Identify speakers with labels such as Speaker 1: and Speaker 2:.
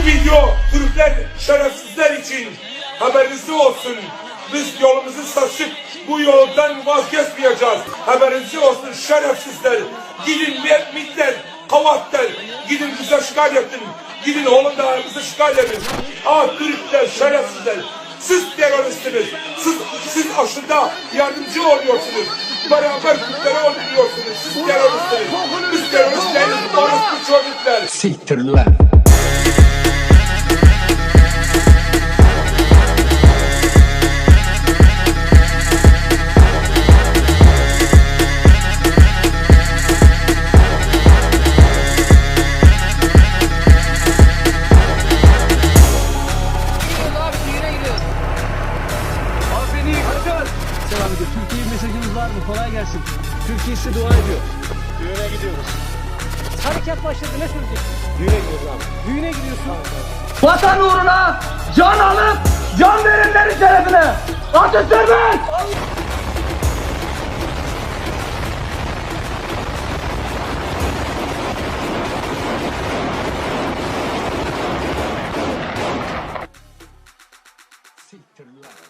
Speaker 1: Bu video Türkler şerefsizler için haberiniz olsun. Biz yolumuzu saçıp bu yoldan vazgeçmeyeceğiz. Haberiniz olsun şerefsizler. Gidin millet, kavatlar. Gidin bize şikayet edin. Gidin Hollanda'ya şikayet edin. Ah Türkler şerefsizler. Siz teröristsiniz. Siz, siz aslında yardımcı oluyorsunuz. Beraber Türkleri öldürüyorsunuz. Siz teröristsiniz. Biz terörist değiliz. Orospu çocuklar.
Speaker 2: Siktir lan.
Speaker 3: devam ediyor. Türkiye'ye bir var mı? Kolay gelsin. Türkiye size dua ediyor.
Speaker 4: Düğüne gidiyoruz.
Speaker 3: Harekat başladı ne söyleyeceksin?
Speaker 4: Düğüne gidiyoruz abi.
Speaker 3: Düğüne gidiyorsun. Tamam, tamam.
Speaker 5: Vatan uğruna can alıp can verenlerin şerefine. Atatürk'ün! Siktir lan.